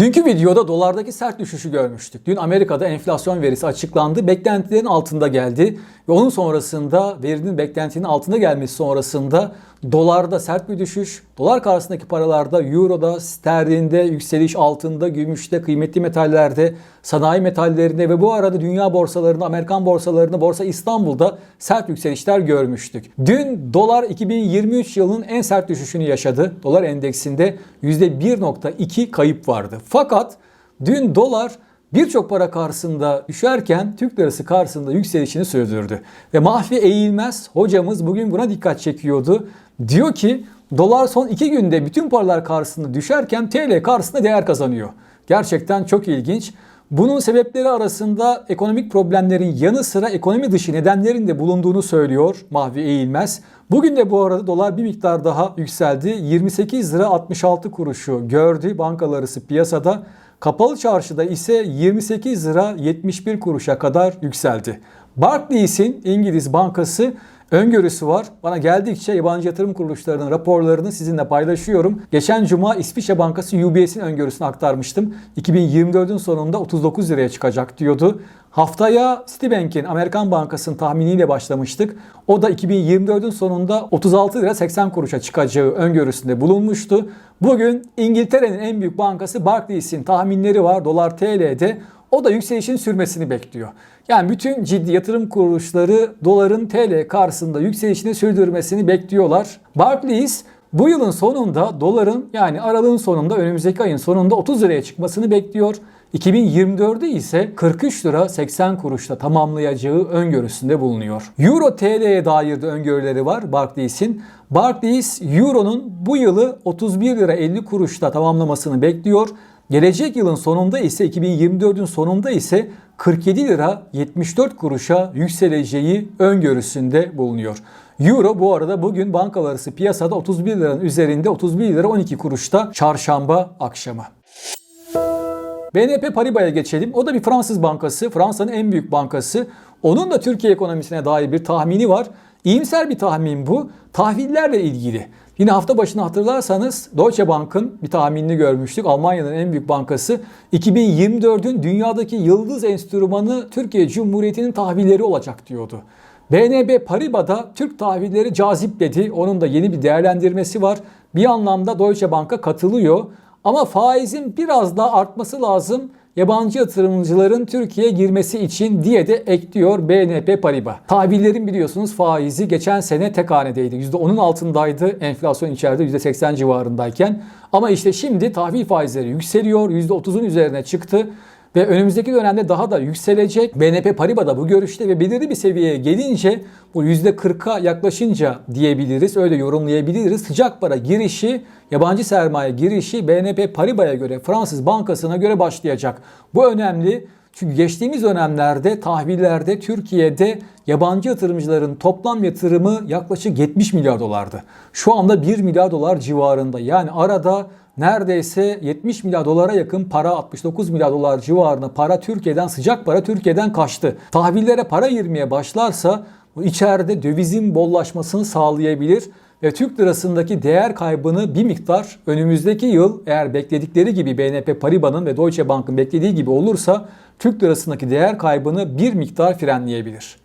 Dünkü videoda dolardaki sert düşüşü görmüştük. Dün Amerika'da enflasyon verisi açıklandı. Beklentilerin altında geldi. Ve onun sonrasında verinin beklentinin altında gelmesi sonrasında dolarda sert bir düşüş. Dolar karşısındaki paralarda, euroda, sterlinde, yükseliş altında, gümüşte, kıymetli metallerde, sanayi metallerinde ve bu arada dünya borsalarında, Amerikan borsalarında, Borsa İstanbul'da sert yükselişler görmüştük. Dün dolar 2023 yılının en sert düşüşünü yaşadı. Dolar endeksinde %1.2 kayıp vardı. Fakat dün dolar birçok para karşısında düşerken Türk lirası karşısında yükselişini sürdürdü. Ve Mahfi Eğilmez hocamız bugün buna dikkat çekiyordu. Diyor ki dolar son iki günde bütün paralar karşısında düşerken TL karşısında değer kazanıyor. Gerçekten çok ilginç. Bunun sebepleri arasında ekonomik problemlerin yanı sıra ekonomi dışı nedenlerin de bulunduğunu söylüyor Mahvi Eğilmez. Bugün de bu arada dolar bir miktar daha yükseldi. 28 lira 66 kuruşu gördü bankalar arası piyasada. Kapalı çarşıda ise 28 lira 71 kuruşa kadar yükseldi. Barclays'in İngiliz bankası öngörüsü var. Bana geldikçe yabancı yatırım kuruluşlarının raporlarını sizinle paylaşıyorum. Geçen cuma İsviçre Bankası UBS'in öngörüsünü aktarmıştım. 2024'ün sonunda 39 liraya çıkacak diyordu. Haftaya Citibank'in Amerikan Bankası'nın tahminiyle başlamıştık. O da 2024'ün sonunda 36 lira 80 kuruşa çıkacağı öngörüsünde bulunmuştu. Bugün İngiltere'nin en büyük bankası Barclays'in tahminleri var dolar TL'de. O da yükselişin sürmesini bekliyor. Yani bütün ciddi yatırım kuruluşları doların TL karşısında yükselişini sürdürmesini bekliyorlar. Barclays bu yılın sonunda doların yani aralığın sonunda önümüzdeki ayın sonunda 30 liraya çıkmasını bekliyor. 2024'de ise 43 lira 80 kuruşla tamamlayacağı öngörüsünde bulunuyor. Euro TL'ye dair de öngörüleri var Barclays'in. Barclays Euro'nun bu yılı 31 lira 50 kuruşla tamamlamasını bekliyor. Gelecek yılın sonunda ise 2024'ün sonunda ise 47 lira 74 kuruşa yükseleceği öngörüsünde bulunuyor. Euro bu arada bugün bankalar piyasada 31 liranın üzerinde 31 lira 12 kuruşta çarşamba akşamı. BNP Paribas'a geçelim. O da bir Fransız bankası. Fransa'nın en büyük bankası. Onun da Türkiye ekonomisine dair bir tahmini var. İyimser bir tahmin bu. Tahvillerle ilgili. Yine hafta başına hatırlarsanız Deutsche Bank'ın bir tahminini görmüştük. Almanya'nın en büyük bankası 2024'ün dünyadaki yıldız enstrümanı Türkiye Cumhuriyeti'nin tahvilleri olacak diyordu. BNB Paribas'da Türk tahvilleri cazip dedi. Onun da yeni bir değerlendirmesi var. Bir anlamda Deutsche Bank'a katılıyor. Ama faizin biraz daha artması lazım yabancı yatırımcıların Türkiye'ye girmesi için diye de ekliyor BNP Paribas. Tahvillerin biliyorsunuz faizi geçen sene tek hanedeydi. %10'un altındaydı enflasyon içeride %80 civarındayken. Ama işte şimdi tahvil faizleri yükseliyor. %30'un üzerine çıktı ve önümüzdeki dönemde daha da yükselecek. BNP Paribas da bu görüşte ve belirli bir seviyeye gelince bu %40'a yaklaşınca diyebiliriz, öyle yorumlayabiliriz. Sıcak para girişi, yabancı sermaye girişi BNP Paribas'a göre, Fransız bankasına göre başlayacak. Bu önemli. Çünkü geçtiğimiz dönemlerde tahvillerde Türkiye'de yabancı yatırımcıların toplam yatırımı yaklaşık 70 milyar dolardı. Şu anda 1 milyar dolar civarında. Yani arada neredeyse 70 milyar dolara yakın para 69 milyar dolar civarında para Türkiye'den sıcak para Türkiye'den kaçtı. Tahvillere para girmeye başlarsa içeride dövizin bollaşmasını sağlayabilir ve Türk lirasındaki değer kaybını bir miktar önümüzdeki yıl eğer bekledikleri gibi BNP Paribas'ın ve Deutsche Bank'ın beklediği gibi olursa Türk lirasındaki değer kaybını bir miktar frenleyebilir.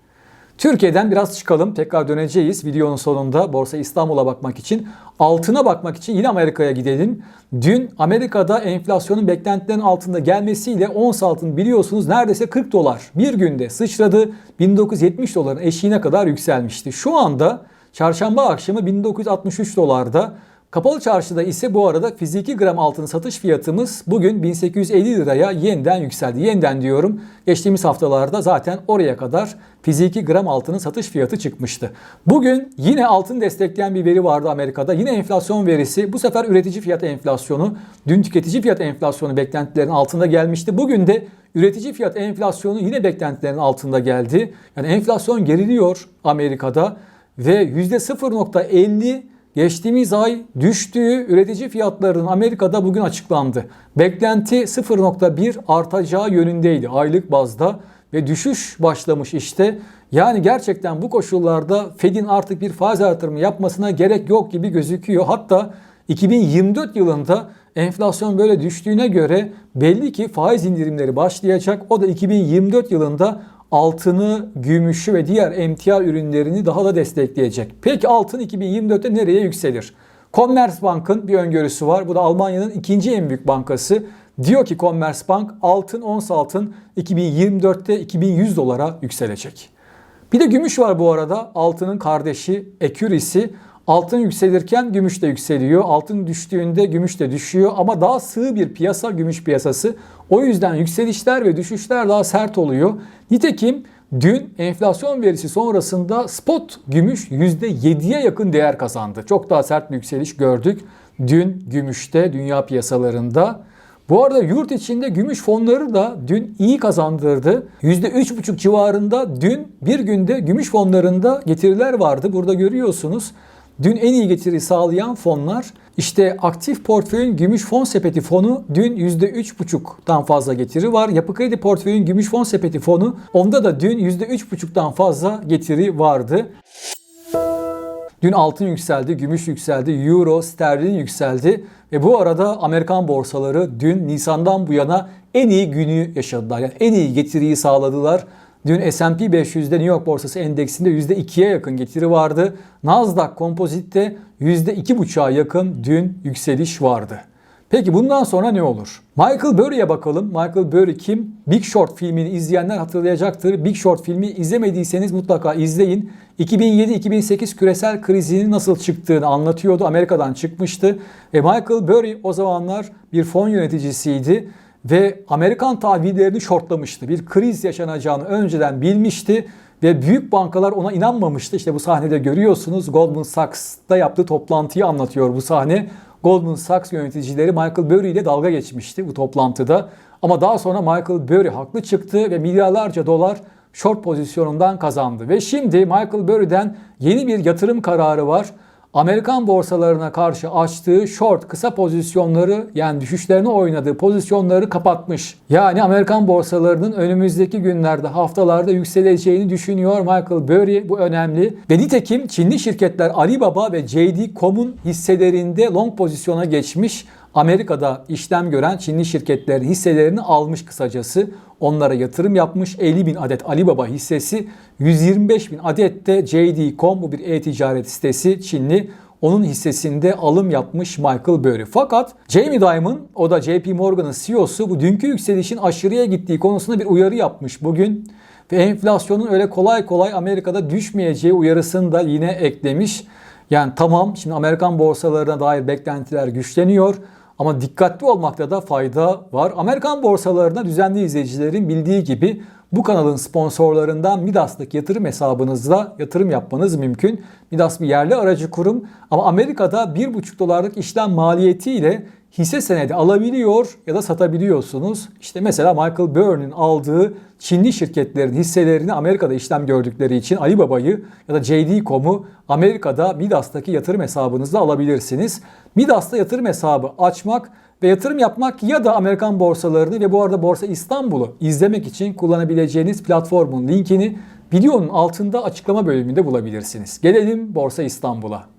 Türkiye'den biraz çıkalım. Tekrar döneceğiz videonun sonunda Borsa İstanbul'a bakmak için. Altına bakmak için yine Amerika'ya gidelim. Dün Amerika'da enflasyonun beklentilerin altında gelmesiyle ons altın biliyorsunuz neredeyse 40 dolar bir günde sıçradı. 1970 doların eşiğine kadar yükselmişti. Şu anda çarşamba akşamı 1963 dolarda. Kapalı çarşıda ise bu arada fiziki gram altın satış fiyatımız bugün 1850 liraya yeniden yükseldi. Yeniden diyorum. Geçtiğimiz haftalarda zaten oraya kadar fiziki gram altının satış fiyatı çıkmıştı. Bugün yine altın destekleyen bir veri vardı Amerika'da. Yine enflasyon verisi. Bu sefer üretici fiyat enflasyonu. Dün tüketici fiyat enflasyonu beklentilerin altında gelmişti. Bugün de üretici fiyat enflasyonu yine beklentilerin altında geldi. Yani enflasyon geriliyor Amerika'da ve %0.50 geçtiğimiz ay düştüğü üretici fiyatlarının Amerika'da bugün açıklandı. Beklenti 0.1 artacağı yönündeydi aylık bazda ve düşüş başlamış işte. Yani gerçekten bu koşullarda Fed'in artık bir faiz artırımı yapmasına gerek yok gibi gözüküyor. Hatta 2024 yılında enflasyon böyle düştüğüne göre belli ki faiz indirimleri başlayacak. O da 2024 yılında altını, gümüşü ve diğer emtia ürünlerini daha da destekleyecek. Peki altın 2024'te nereye yükselir? Commerzbank'ın bir öngörüsü var. Bu da Almanya'nın ikinci en büyük bankası. Diyor ki Commerzbank altın, ons altın 2024'te 2100 dolara yükselecek. Bir de gümüş var bu arada. Altının kardeşi Ekürisi. Altın yükselirken gümüş de yükseliyor. Altın düştüğünde gümüş de düşüyor. Ama daha sığ bir piyasa gümüş piyasası. O yüzden yükselişler ve düşüşler daha sert oluyor. Nitekim dün enflasyon verisi sonrasında spot gümüş %7'ye yakın değer kazandı. Çok daha sert bir yükseliş gördük. Dün gümüşte dünya piyasalarında. Bu arada yurt içinde gümüş fonları da dün iyi kazandırdı. %3,5 civarında dün bir günde gümüş fonlarında getiriler vardı. Burada görüyorsunuz. Dün en iyi getiri sağlayan fonlar işte aktif portföyün gümüş fon sepeti fonu dün %3,5'tan fazla getiri var. Yapı kredi portföyün gümüş fon sepeti fonu onda da dün %3,5'tan fazla getiri vardı. Dün altın yükseldi, gümüş yükseldi, euro, sterlin yükseldi ve bu arada Amerikan borsaları dün Nisan'dan bu yana en iyi günü yaşadılar. Yani en iyi getiriyi sağladılar. Dün S&P 500'de New York borsası endeksinde %2'ye yakın getiri vardı. Nasdaq Composite'de %2,5'a yakın dün yükseliş vardı. Peki bundan sonra ne olur? Michael Burry'e bakalım. Michael Burry kim? Big Short filmini izleyenler hatırlayacaktır. Big Short filmi izlemediyseniz mutlaka izleyin. 2007-2008 küresel krizinin nasıl çıktığını anlatıyordu. Amerika'dan çıkmıştı. Ve Michael Burry o zamanlar bir fon yöneticisiydi ve Amerikan tahvillerini shortlamıştı. Bir kriz yaşanacağını önceden bilmişti ve büyük bankalar ona inanmamıştı. İşte bu sahnede görüyorsunuz Goldman Sachs'ta yaptığı toplantıyı anlatıyor bu sahne. Goldman Sachs yöneticileri Michael Burry ile dalga geçmişti bu toplantıda. Ama daha sonra Michael Burry haklı çıktı ve milyarlarca dolar short pozisyonundan kazandı. Ve şimdi Michael Burry'den yeni bir yatırım kararı var. Amerikan borsalarına karşı açtığı short kısa pozisyonları yani düşüşlerine oynadığı pozisyonları kapatmış. Yani Amerikan borsalarının önümüzdeki günlerde haftalarda yükseleceğini düşünüyor Michael Burry. Bu önemli. Ve nitekim Çinli şirketler Alibaba ve JD.com'un hisselerinde long pozisyona geçmiş. Amerika'da işlem gören Çinli şirketlerin hisselerini almış kısacası. Onlara yatırım yapmış. 50 bin adet Alibaba hissesi, 125 bin adet de JD.com bu bir e-ticaret sitesi Çinli. Onun hissesinde alım yapmış Michael Burry. Fakat Jamie Dimon, o da JP Morgan'ın CEO'su bu dünkü yükselişin aşırıya gittiği konusunda bir uyarı yapmış bugün. Ve enflasyonun öyle kolay kolay Amerika'da düşmeyeceği uyarısını da yine eklemiş. Yani tamam şimdi Amerikan borsalarına dair beklentiler güçleniyor. Ama dikkatli olmakta da fayda var. Amerikan borsalarına düzenli izleyicilerin bildiği gibi bu kanalın sponsorlarından Midas'taki yatırım hesabınızla yatırım yapmanız mümkün. Midas bir yerli aracı kurum ama Amerika'da 1,5 dolarlık işlem maliyetiyle hisse senedi alabiliyor ya da satabiliyorsunuz. İşte mesela Michael Burry'nin aldığı Çinli şirketlerin hisselerini Amerika'da işlem gördükleri için Alibaba'yı ya da JD.com'u Amerika'da Midas'taki yatırım hesabınızla alabilirsiniz. Midas'ta yatırım hesabı açmak ve yatırım yapmak ya da Amerikan borsalarını ve bu arada Borsa İstanbul'u izlemek için kullanabileceğiniz platformun linkini videonun altında açıklama bölümünde bulabilirsiniz. Gelelim Borsa İstanbul'a.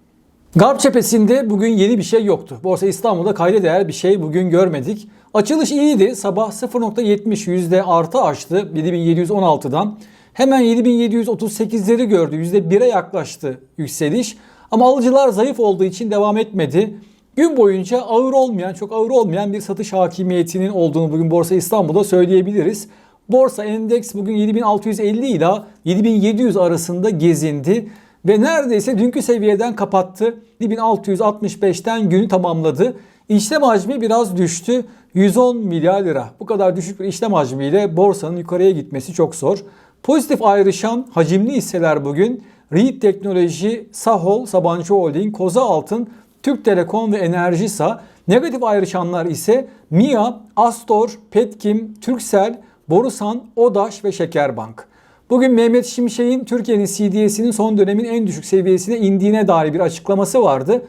Garp cephesinde bugün yeni bir şey yoktu. Borsa İstanbul'da kayda değer bir şey bugün görmedik. Açılış iyiydi. Sabah 0.70 yüzde artı açtı 7716'dan. Hemen 7738'leri gördü. %1'e yaklaştı yükseliş. Ama alıcılar zayıf olduğu için devam etmedi. Gün boyunca ağır olmayan, çok ağır olmayan bir satış hakimiyetinin olduğunu bugün Borsa İstanbul'da söyleyebiliriz. Borsa endeks bugün 7650 ile 7700 arasında gezindi ve neredeyse dünkü seviyeden kapattı. 7665'ten günü tamamladı. İşlem hacmi biraz düştü. 110 milyar lira. Bu kadar düşük bir işlem hacmiyle borsanın yukarıya gitmesi çok zor. Pozitif ayrışan hacimli hisseler bugün Reed Teknoloji, Sahol, Sabancı Holding, Koza Altın, Türk Telekom ve Enerjisa. Negatif ayrışanlar ise MIA, Astor, Petkim, Türksel, Borusan, Odaş ve Şekerbank. Bugün Mehmet Şimşek'in Türkiye'nin CDS'inin son dönemin en düşük seviyesine indiğine dair bir açıklaması vardı.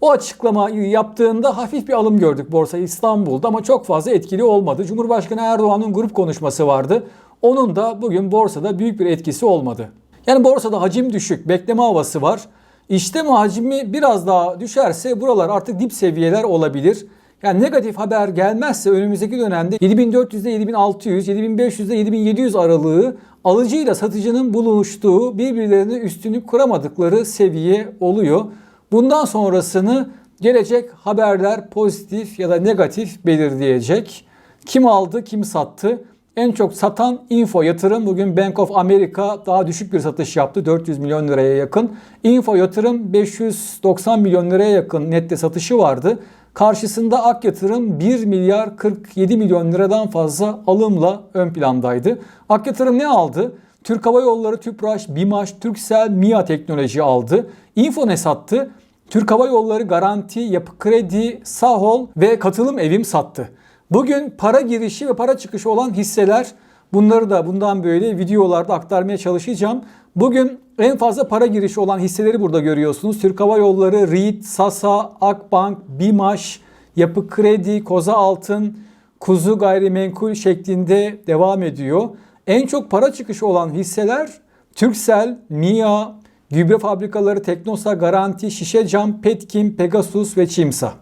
O açıklamayı yaptığında hafif bir alım gördük Borsa İstanbul'da ama çok fazla etkili olmadı. Cumhurbaşkanı Erdoğan'ın grup konuşması vardı. Onun da bugün borsada büyük bir etkisi olmadı. Yani borsada hacim düşük, bekleme havası var. İşlem hacmi biraz daha düşerse buralar artık dip seviyeler olabilir. Yani negatif haber gelmezse önümüzdeki dönemde 7400 ile 7600, 7500 ile 7700 aralığı alıcıyla satıcının buluştuğu birbirlerine üstünlük kuramadıkları seviye oluyor. Bundan sonrasını gelecek haberler pozitif ya da negatif belirleyecek. Kim aldı, kim sattı? En çok satan Info Yatırım bugün Bank of America daha düşük bir satış yaptı. 400 milyon liraya yakın. Info Yatırım 590 milyon liraya yakın nette satışı vardı. Karşısında Ak Yatırım 1 milyar 47 milyon liradan fazla alımla ön plandaydı. Ak Yatırım ne aldı? Türk Hava Yolları, Tüpraş, BİMAŞ, Türksel, MİA Teknoloji aldı. Info ne sattı? Türk Hava Yolları Garanti, Yapı Kredi, Sahol ve Katılım Evim sattı. Bugün para girişi ve para çıkışı olan hisseler bunları da bundan böyle videolarda aktarmaya çalışacağım. Bugün en fazla para girişi olan hisseleri burada görüyorsunuz. Türk Hava Yolları, REIT, Sasa, Akbank, BİMAŞ, Yapı Kredi, Koza Altın, Kuzu Gayrimenkul şeklinde devam ediyor. En çok para çıkışı olan hisseler Türksel, MİA, gübre fabrikaları, Teknosa, Garanti, Şişecam, Petkim, Pegasus ve Çimsa.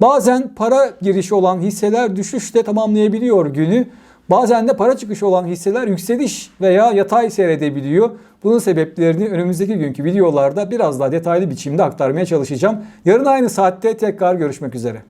Bazen para girişi olan hisseler düşüşle tamamlayabiliyor günü. Bazen de para çıkışı olan hisseler yükseliş veya yatay seyredebiliyor. Bunun sebeplerini önümüzdeki günkü videolarda biraz daha detaylı biçimde aktarmaya çalışacağım. Yarın aynı saatte tekrar görüşmek üzere.